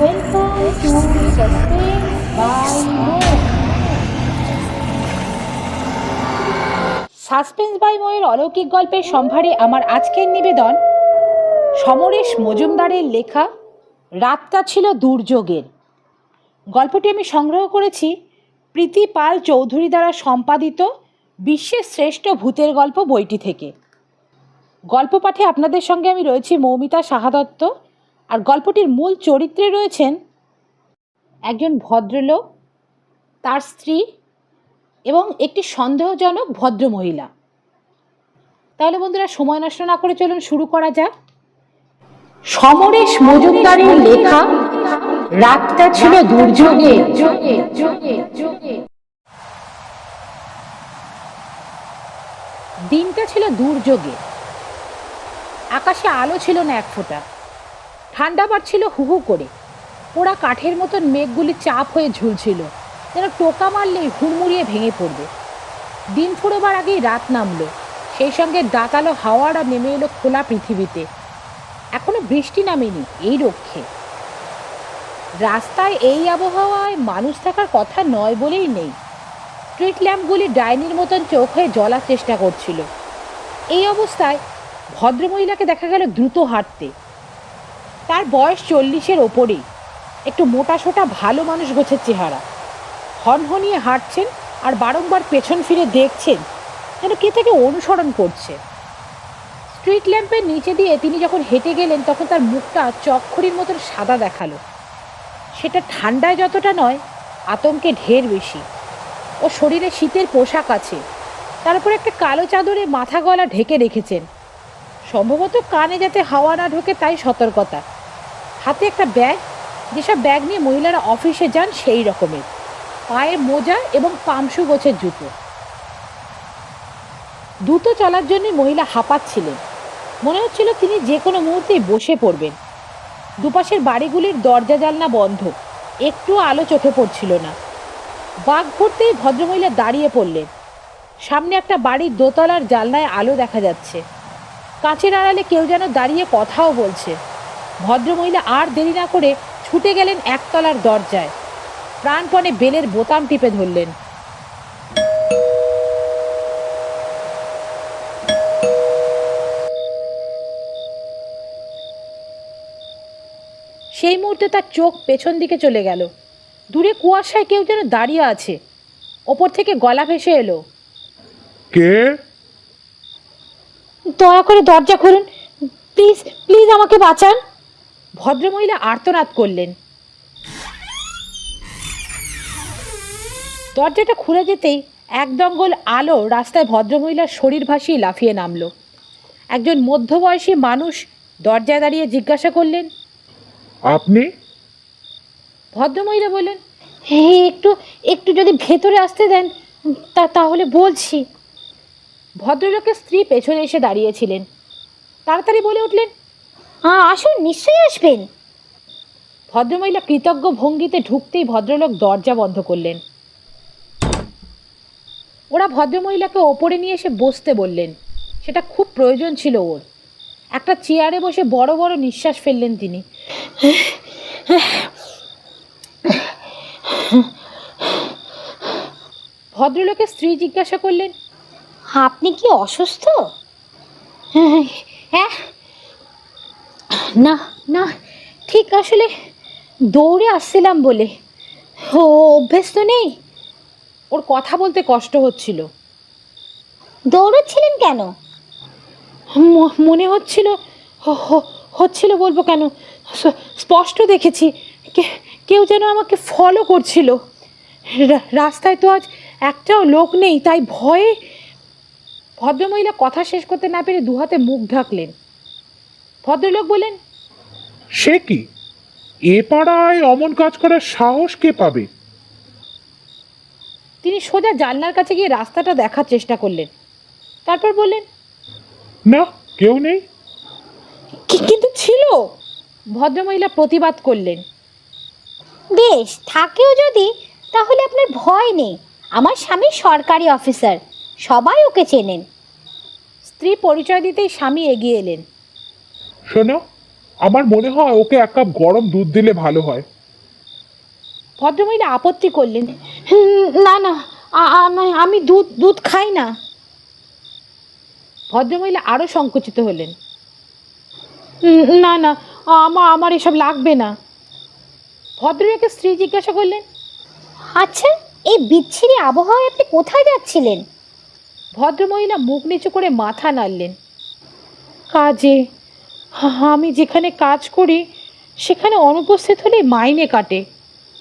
Welcome to Suspense by Mo. Suspense by ময়ের অলৌকিক গল্পের সম্ভারে আমার আজকের নিবেদন, সমরেশ মজুমদারের লেখা, রাতটা ছিল দুর্যোগের গল্পটি আমি সংগ্রহ করেছি প্রীতি পাল চৌধুরী দ্বারা সম্পাদিত বিশ্বের শ্রেষ্ঠ ভূতের গল্প বইটি থেকে গল্প পাঠে আপনাদের সঙ্গে আমি রয়েছি মৌমিতা সাহাদত্ত আর গল্পটির মূল চরিত্রে রয়েছেন একজন ভদ্রলোক, তার স্ত্রী এবং একটি সন্দেহজনক ভদ্র মহিলা তাহলে বন্ধুরা, সময় নষ্ট না করে চলুন শুরু করা যাক। সমরেশ মজুমদারের লেখা, রাতটা ছিল দুর্যোগে। দিনটা ছিল দুর্যোগে। আকাশে আলো ছিল না এক ফোঁটা। ঠান্ডা বাড়ছিল হু হু করে। পোড়া কাঠের মতন মেঘগুলি চাপ হয়ে ঝুলছিল, যেন টোকা মারলেই হুড়মুড়িয়ে ভেঙে পড়বে। দিন ফুরোবার আগেই রাত নামলো, সেই সঙ্গে দাঁতালো হাওয়াটা নেমে এলো খোলা পৃথিবীতে। এখনও বৃষ্টি নামেনি, এই রক্ষে। রাস্তায় এই আবহাওয়ায় মানুষ থাকার কথা নয় বলেই নেই। স্ট্রিট ল্যাম্পগুলি ডাইনির মতন চোখ হয়ে জ্বলার চেষ্টা করছিল। এই অবস্থায় ভদ্রমহিলাকে দেখা গেল দ্রুত হাঁটতে। তার বয়স চল্লিশের ওপরেই। একটু মোটা সোটা ভালো মানুষ গোছের চেহারা। হনহনিয়ে হাঁটছেন আর বারংবার পেছন ফিরে দেখছেন যেন কে থেকে অনুসরণ করছে। স্ট্রিট ল্যাম্পের নিচে দিয়ে তিনি যখন হেঁটে গেলেন, তখন তার মুখটা চক্ষরির মতন সাদা দেখাল। সেটা ঠান্ডায় যতটা নয়, আতঙ্কে ঢের বেশি। ও শরীরে শীতের পোশাক আছে। তার একটা কালো চাদরে মাথা গলা ঢেকে রেখেছেন। সম্ভবত কানে যাতে হাওয়া না ঢোকে তাই সতর্কতা। হাতে একটা ব্যাগ, যেসব ব্যাগ নিয়ে মহিলারা অফিসে যান সেই রকমের। পায়ে মোজা এবং পামসু গোছের জুতো। দ্রুত চলার জন্য মহিলা হাঁপাচ্ছিলেন। মনে হচ্ছিল তিনি যে কোনো মুহূর্তেই বসে পড়বেন। দুপাশের বাড়িগুলির দরজা জালনা বন্ধ। একটু আলো চোখে পড়ছিল না। বাঘ ভরতেই ভদ্রমহিলা দাঁড়িয়ে পড়লেন। সামনে একটা বাড়ির দোতলার জালনায় আলো দেখা যাচ্ছে। কাঁচের আড়ালে কেউ যেন দাঁড়িয়ে কথাও বলছে। ভদ্রমহিলা আর দেরি না করে ছুটে গেলেন একতলার দরজায়। প্রাণপণে বেলের বোতাম টিপে ধরলেন। সেই মুহূর্তে তার চোখ পেছন দিকে চলে গেল। দূরে কুয়াশায় কেউ যেন দাঁড়িয়ে আছে। ওপর থেকে গলা ভেসে এলো। কে? দয়া করে দরজা খুলুন। প্লিজ প্লিজ আমাকে বাঁচান। ভদ্রমহিলা আর্তনাদ করলেন। দরজাটা খুলে যেতেই এক দঙ্গল আলো রাস্তায় ভদ্রমহিলার শরীর ভাসিয়ে লাফিয়ে নামলো। একজন মধ্যবয়সী মানুষ দরজায় দাঁড়িয়ে জিজ্ঞাসা করলেন আপনি? ভদ্রমহিলা বললেন হে একটু একটু যদি ভেতরে আসতে দেন তা তাহলে বলছি। ভদ্রলোকের স্ত্রী পেছনে এসে দাঁড়িয়েছিলেন। তাড়াতাড়ি বলে উঠলেন হ্যাঁ আসুন, নিশ্চয়ই আসবেন। ভদ্রমহিলা কৃতজ্ঞ ভঙ্গিতে ঢুকতেই ভদ্রলোক দরজা বন্ধ করলেন। ওরা ভদ্রমহিলাকে ওপরে নিয়ে এসে বসতে বললেন। সেটা খুব প্রয়োজন ছিল ওর। একটা চেয়ারে বসে বড় বড় নিঃশ্বাস ফেললেন তিনি। ভদ্রলোকের স্ত্রী জিজ্ঞাসা করলেন আপনি কি অসুস্থ? হ্যাঁ না না, ঠিক আসলে দৌড়ে আসছিলাম বলে। ও, অভ্যেস তো নেই। ওর কথা বলতে কষ্ট হচ্ছিল। দৌড়চ্ছিলেন কেন? মনে হচ্ছিল হচ্ছিল বলব কেন? স্পষ্ট দেখেছি। কেউ যেন আমাকে ফলো করছিল। রাস্তায় তো আজ একটাও লোক নেই, তাই ভয়ে ভদ্রমহিলা কথা শেষ করতে না পেরে দুহাতে মুখ ঢাকলেন। ভদ্রলোক বলেন সে কি? এ পাড়ায় অমন কাজ করার সাহস কে পাবে? তিনি সোজা জানলার কাছে গিয়ে রাস্তাটা দেখার চেষ্টা করলেন। তারপর বললেন না কেউ নেই। কিন্তু ছিল? ভদ্রমহিলা প্রতিবাদ করলেন বেশ থাকেও যদি তাহলে আপনার ভয় নেই। আমার স্বামী সরকারি অফিসার। সবাই ওকে চেনেন। স্ত্রী পরিচয় দিতেই স্বামী এগিয়ে এলেন। শোনো আমার মনে হয় ওকে এক কাপ গরম দুধ দিলে ভালো হয়। ভদ্রমহিলা আপত্তি করলেন না না আমি- দুধ দুধ খাই না। ভদ্রমহিলা আরও সংকুচিত হলেন না না আমার আমার এসব লাগবে না। ভদ্রলোকের স্ত্রী জিজ্ঞাসা করলেন আচ্ছা এই বিচ্ছিরি আবহাওয়ায় আপনি কোথায় যাচ্ছিলেন? ভদ্রমহিলা মুখ নিচু করে মাথা নাড়লেন। কাজে হা- আমি যেখানে কাজ করি সেখানে অনুপস্থিত হলে মাইনে কাটে।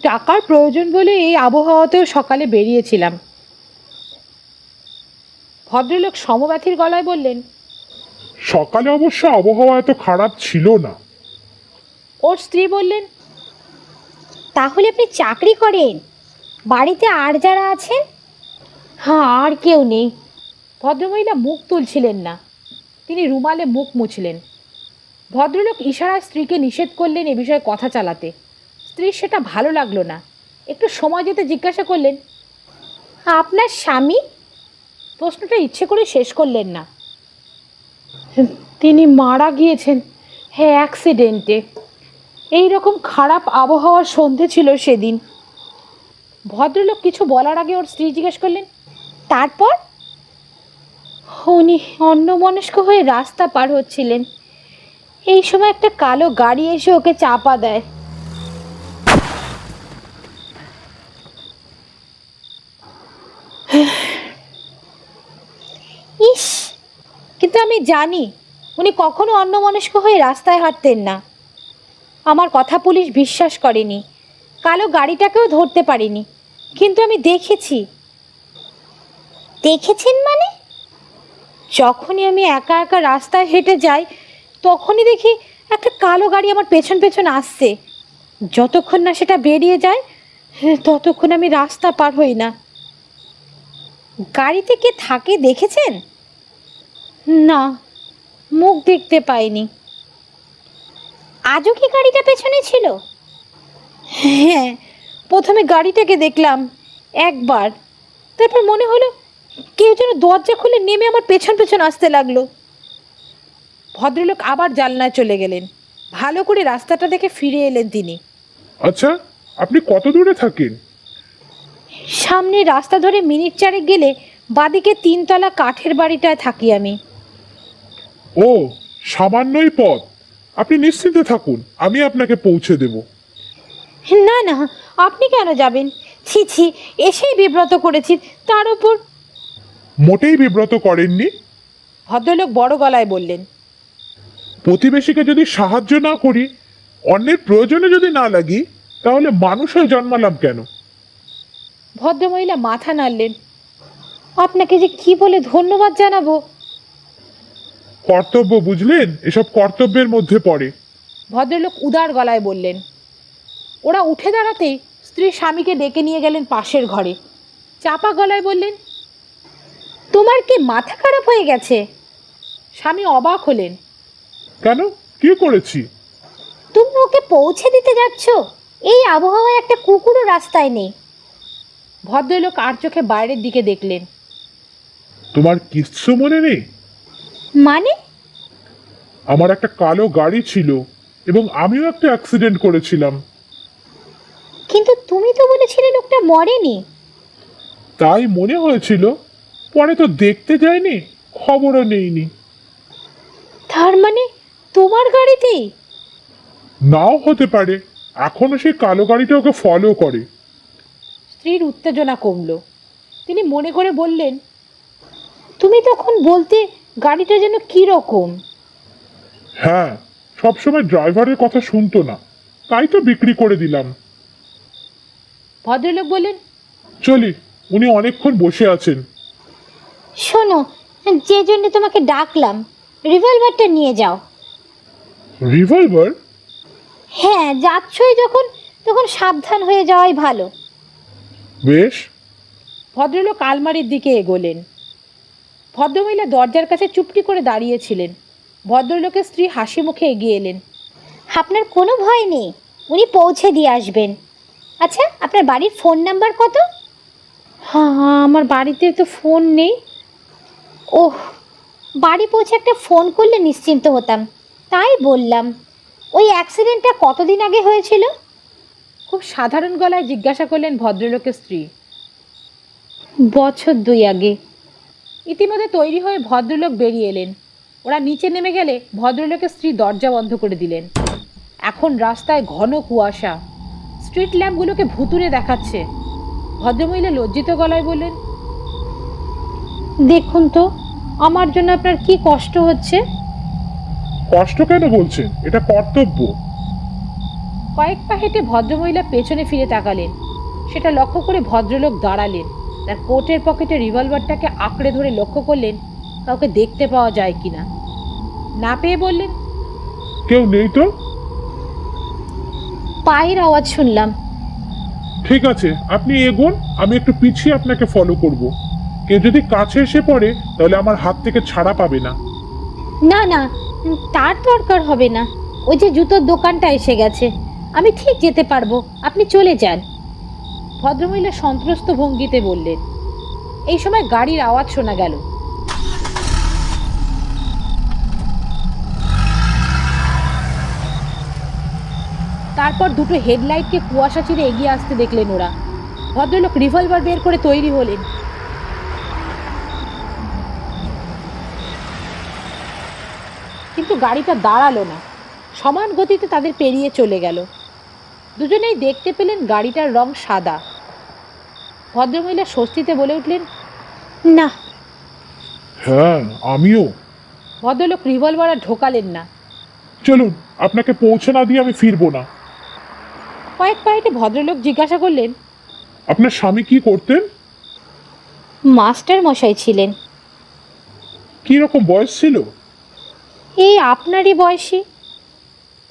টাকার প্রয়োজন বলে এই আবহাওয়াতেও সকালে বেরিয়েছিলাম। ভদ্রলোক সমব্যথীর গলায় বললেন সকালে অবশ্য আবহাওয়া এত খারাপ ছিল না। ওর স্ত্রী বললেন তাহলে আপনি চাকরি করেন? বাড়িতে আর যারা আছেন? হ্যাঁ আর কেউ নেই। ভদ্রমহিলা মুখ তুলছিলেন না। তিনি রুমালে মুখ মুছলেন। ভদ্রলোক ইশারায় স্ত্রীকে নিষেধ করলেন এ বিষয়ে কথা চালাতে। স্ত্রীর সেটা ভালো লাগল না। একটু সময় যেতে জিজ্ঞাসা করলেন, আপনার স্বামী? প্রশ্নটা ইচ্ছে করে শেষ করলেন না। তিনি মারা গিয়েছেন হ্যাঁ অ্যাক্সিডেন্টে। এই রকম খারাপ আবহাওয়ার সন্ধে ছিল সেদিন। ভদ্রলোক কিছু বলার আগে ওর স্ত্রী জিজ্ঞেস করলেন, তারপর? উনি অন্যমনস্ক হয়ে রাস্তা পার হচ্ছিলেন। এই সময় একটা কালো গাড়ি এসে ওকে চাপা দেয়। ইস, কিন্তু আমি জানি উনি কখনো অন্যমনস্ক হয়ে রাস্তায় হাঁটতেন না। আমার কথা পুলিশ বিশ্বাস করেনি। কালো গাড়িটাকেও ধরতে পারিনি। কিন্তু আমি দেখেছি। দেখেছেন মানে? যখনই আমি একা একা রাস্তায় হেঁটে যাই, তখনই দেখি একটা কালো গাড়ি আমার পেছন পেছন আসছে। যতক্ষণ না সেটা বেরিয়ে যায়, ততক্ষণ আমি রাস্তা পার হই না। গাড়িতে কে থাকে দেখেছেন? না, মুখ দেখতে পাইনি। আজও কি গাড়িটা পেছনে ছিল? হ্যাঁ প্রথমে গাড়িটাকে দেখলাম, একবার। তারপর মনে হলো কেউ যেন দরজা খুলে নেমে আমার পেছন পেছন আসতে লাগল। ভদ্রলোক আবার জানলায় চলে গেলেন। ভালো করে রাস্তাটা দেখে ফিরে এলেন তিনি। আচ্ছা আপনি কত দূরে থাকেন? সামনে রাস্তা ধরে মিনিট চারেক গেলে বাদিকে তিনতলা কাঠের বাড়িটায় থাকি আমি। ও সামান্যই পথ। আপনি নিশ্চিন্তে থাকুন আমি আপনাকে পৌঁছে দেব। না না আপনি কেন যাবেন? ছি ছি এসেই বিব্রত করেছি তার উপর মোটেই বিব্রত করেননি। ভদ্রলোক বড় গলায় বললেন প্রতিবেশীকে যদি সাহায্য না করি অন্যের প্রয়োজনে যদি না লাগি তাহলে মানুষ হয়ে জন্মালাম কেন? ভদ্রমহিলা মাথা নাড়লেন আপনাকে যে কি বলে ধন্যবাদ জানাব? কর্তব্য বুঝলেন? এসব কর্তব্যের মধ্যে পড়ে। ভদ্রলোক উদার গলায় বললেন ওরা উঠে দাঁড়াতেই স্ত্রী স্বামীকে ডেকে নিয়ে গেলেন পাশের ঘরে। চাপা গলায় বললেন তোমার কি মাথা খারাপ হয়ে গেছে? স্বামী অবাক হলেন। কেন? কি করেছি? তুমি ওকে পৌঁছে দিতে যাচ্ছ? এই আবহাওয়ায় একটা কুকুরও রাস্তায় নেই। ভদ্রলোক আর চোখে বাইরের দিকে দেখলেন। তোমার কিচ্ছু মনে নেই? মানে? আমার একটা কালো গাড়ি ছিল এবং আমিও একটা অ্যাক্সিডেন্ট করেছিলাম। কিন্তু তুমি তো বলেছিলে লোকটা মরেনি। তাই মনে হয়েছিল পরে তো দেখতে যায়নি খবরও নেইনি। তার মানে তোমার গাড়িতেই নাও হতে পারে এখনও সেই কালো গাড়িটা ওকে ফলো করে। স্ত্রীর উত্তেজনা কমলো। তিনি মনে করে বললেন তুমি তখন বলতে গাড়িটা যেন কী রকম? হ্যাঁ সবসময় ড্রাইভারের কথা শুনতো না তাই তো বিক্রি করে দিলাম। ভদ্রলোক বললেন চলি উনি অনেকক্ষণ বসে আছেন। শোনো যে জন্য তোমাকে ডাকলাম রিভলভারটা নিয়ে যাও। রিভলভার হ্যাঁ যাচ্ছই যখন তখন সাবধান হয়ে যাওয়াই ভালো। বেশ। ভদ্রলোক আলমারির দিকে এগোলেন। ভদ্রমহিলা দরজার কাছে চুপটি করে দাঁড়িয়েছিলেন। ভদ্রলোকের স্ত্রী হাসি মুখে এগিয়ে এলেন। আপনার কোনো ভয় নেই উনি পৌঁছে দিয়ে আসবেন। আচ্ছা আপনার বাড়ির ফোন নাম্বার কত? হ্যাঁ হ্যাঁ আমার বাড়িতে তো ফোন নেই। ওহ বাড়ি পৌঁছে একটা ফোন করলে নিশ্চিন্ত হতাম। তাই বললাম ওই অ্যাক্সিডেন্টটা কতদিন আগে হয়েছিল? খুব সাধারণ গলায় জিজ্ঞাসা করলেন ভদ্রলোকের স্ত্রী। বছর দুই আগে। ইতিমধ্যে তৈরি হয়ে ভদ্রলোক বেরিয়ে এলেন। ওরা নিচে নেমে গেলে ভদ্রলোকের স্ত্রী দরজা বন্ধ করে দিলেন। এখন রাস্তায় ঘন কুয়াশা। স্ট্রিট ল্যাম্পগুলোকে ভুতুরে দেখাচ্ছে। ভদ্রমহিলা লজ্জিত গলায় বললেন দেখুন তো আমার জন্য আপনার কি কষ্ট হচ্ছে? কষ্ট কেন বলছেন? এটা কর্তব্য। কয়েক পা হেঁটে ভদ্রমহিলা পেছনে ফিরে তাকালেন। সেটা লক্ষ্য করে ভদ্রলোক দাঁড়ালেন। তার কোটের পকেটে রিভলভারটাকে আঁকড়ে ধরে লক্ষ্য করলেন কাউকে দেখতে পাওয়া যায় কিনা। না পেয়ে বললেন কেউ নেই তো? পায়ের আওয়াজ শুনলাম। ঠিক আছে আপনি এগোন আমি একটু পিছিয়ে আপনাকে ফলো করব। কেউ যদি কাছে এসে পড়ে, তাহলে আমার হাত থেকে ছাড়া পাবে না। না না তার দরকার হবে না। ওই যে জুতোর দোকানটা এসে গেছে। আমি ঠিক যেতে পারব। আপনি চলে যান। ভদ্রমহিলা সন্ত্রস্ত ভঙ্গিতে বললেন, এই সময় গাড়ির আওয়াজ শোনা গেল। তারপর দুটো হেডলাইটকে কুয়াশা চিরে এগিয়ে আসতে দেখলেন ওরা। ভদ্রলোক রিভলভার বের করে তৈরি হলেন। গাড়িটা দাঁড়াল না। সমান গতিতে তাদের পেরিয়ে চলে গেল। দুজনেই দেখতে পেলেন গাড়িটার রং সাদা। ভদ্রমহিলা স্বস্তিতে বলে উঠলেন না। হ্যাঁ আমিও। ভদ্রলোক রিভলভার আর ঢোকালেন না। চলুন আপনাকে পৌঁছে না দিয়ে আমি ফিরবো না। কয়েক পায়েটে ভদ্রলোক জিজ্ঞাসা করলেন আপনার স্বামী কি করতেন? মাস্টার মশাই ছিলেন। কি রকম বয়স ছিল? এই আপনারই বয়সী?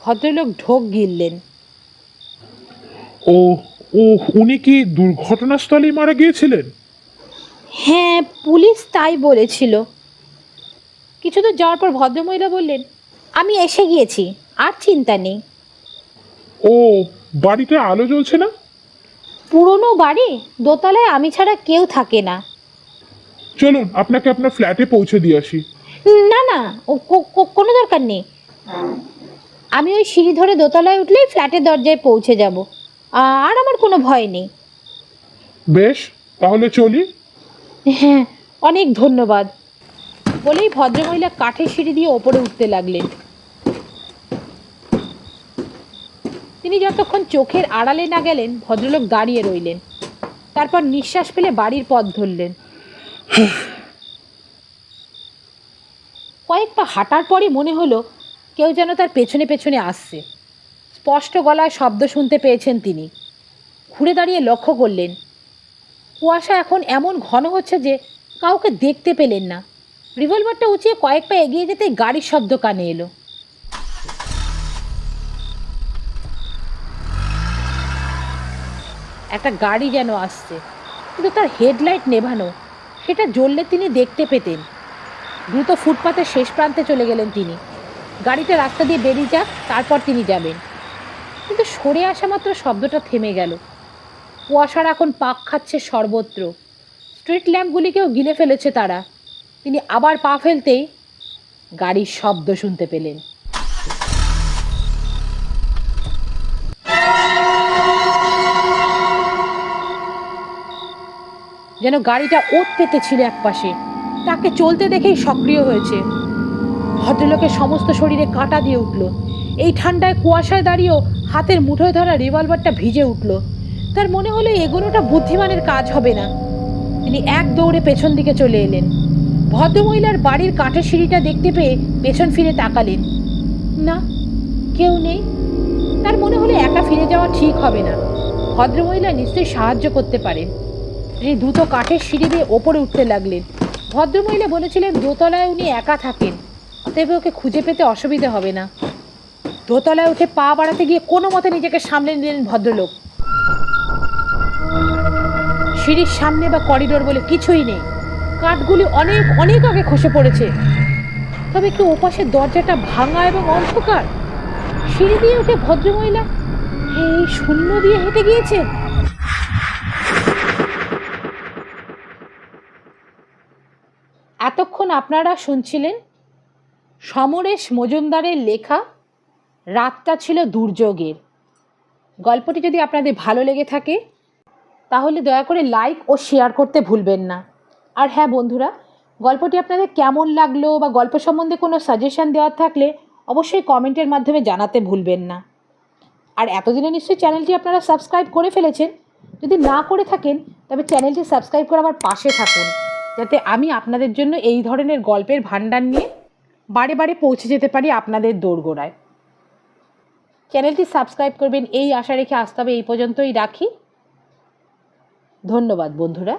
ভদ্রলোক ঢোক গিললেন। ও ও উনি কি দুর্ঘটনাস্থলেই মারা গিয়েছিলেন? হ্যাঁ পুলিশ তাই বলেছিল। কিছু দূর যাওয়ার পর ভদ্রমহিলা বললেন আমি এসে গিয়েছি আর চিন্তা নেই। ও বাড়িতে আলো জ্বলছে না? পুরনো বাড়ি দোতলায় আমি ছাড়া কেউ থাকে না। চলুন আপনাকে আপনার ফ্ল্যাটে পৌঁছে দিয়ে আসি। না না ও কোনো দরকার নেই। আমি ওই সিঁড়ি ধরে দোতলায় উঠলেই ফ্ল্যাটের দরজায় পৌঁছে যাব। আর আমার কোনো ভয় নেই। বেশ তাহলে চলি। হ্যাঁ অনেক ধন্যবাদ। বলেই ভদ্রমহিলা কাঠের সিঁড়ি দিয়ে ওপরে উঠতে লাগলেন। তিনি যতক্ষণ চোখের আড়ালে না গেলেন ভদ্রলোক দাঁড়িয়ে রইলেন। তারপর নিঃশ্বাস ফেলে বাড়ির পথ ধরলেন। কয়েক পা হাঁটার পরই মনে হলো কেউ যেন তার পেছনে পেছনে আসছে। স্পষ্ট গলায় শব্দ শুনতে পেয়েছেন তিনি। ঘুরে দাঁড়িয়ে লক্ষ্য করলেন। কুয়াশা এখন এমন ঘন হচ্ছে যে কাউকে দেখতে পেলেন না। রিভলভারটা উঁচিয়ে কয়েক পা এগিয়ে যেতেই গাড়ির শব্দ কানে এলো। একটা গাড়ি যেন আসছে, কিন্তু তার হেডলাইট নেভানো, সেটা জ্বললে তিনি দেখতে পেতেন। দ্রুত ফুটপাতের শেষ প্রান্তে চলে গেলেন তিনি। গাড়িটা রাস্তা দিয়ে বেরিয়ে যাক, তারপর তিনি যাবেন। কিন্তু সরে আসা মাত্র শব্দটা থেমে গেল। কুয়াশার এখন পাক খাচ্ছে সর্বত্র। স্ট্রিট ল্যাম্পগুলিকেও গিলে ফেলেছে তারা। তিনি আবার পা ফেলতেই গাড়ির শব্দ শুনতে পেলেন। যেন গাড়িটা ওত পেতে ছিল একপাশে। তাকে চলতে দেখেই সক্রিয় হয়েছে। ভদ্রলোকের সমস্ত শরীরে কাঁটা দিয়ে উঠল। এই ঠান্ডায় কুয়াশায় দাঁড়িয়েও হাতের মুঠোয় ধরা রিভলভারটা ভিজে উঠল। তার মনে হলো এগোনোটা বুদ্ধিমানের কাজ হবে না। তিনি এক দৌড়ে পেছন দিকে চলে এলেন। ভদ্রমহিলার বাড়ির কাঠের সিঁড়িটা দেখতে পেয়ে পেছন ফিরে তাকালেন। না, কেউ নেই। তার মনে হলো একা ফিরে যাওয়া ঠিক হবে না। ভদ্রমহিলা নিশ্চয়ই সাহায্য করতে পারেন। তিনি দ্রুত কাঠের সিঁড়ি দিয়ে ওপরে উঠতে লাগলেন। ভদ্রমহিলা বলেছিলেন, দোতলায় উনি একা থাকেন। অতএব ওকে খুঁজে পেতে অসুবিধা হবে না। দোতলায় উঠে পা বাড়াতে গিয়ে কোনো মতে নিজেকে সামলে নিলেন ভদ্রলোক। সিঁড়ির সামনে বা করিডোর বলে কিছুই নেই। কাঠগুলি অনেক অনেক আগে খসে পড়েছে। তবে একটু ওপাশের দরজাটা ভাঙা এবং অন্ধকার? সিঁড়ি দিয়ে উঠে ভদ্রমহিলা এই শূন্য দিয়ে হেঁটে গিয়েছেন? এতক্ষণ আপনারা শুনছিলেন সমরেশ মজুমদারের লেখা, রাতটা ছিল দুর্যোগের। গল্পটি যদি আপনাদের ভালো লেগে থাকে, তাহলে দয়া করে লাইক ও শেয়ার করতে ভুলবেন না। আর হ্যাঁ বন্ধুরা, গল্পটি আপনাদের কেমন লাগল বা গল্প সম্বন্ধে কোনো সাজেশন দেওয়ার থাকলে অবশ্যই কমেন্টের মাধ্যমে জানাতে ভুলবেন না। আর এতদিনে নিশ্চয়ই চ্যানেলটি আপনারা সাবস্ক্রাইব করে ফেলেছেন। যদি না করে থাকেন, তবে চ্যানেলটি সাবস্ক্রাইব করে আমার পাশে থাকুন। যাতে আমি আপনাদের জন্য এই ধরনের গল্পের ভাণ্ডার নিয়ে বারে বারে পৌঁছে যেতে পারি আপনাদের দোরগোড়ায়। চ্যানেলটি সাবস্ক্রাইব করবেন, এই আশা রেখে আসতে হবে এই পর্যন্তই রাখি। ধন্যবাদ বন্ধুরা।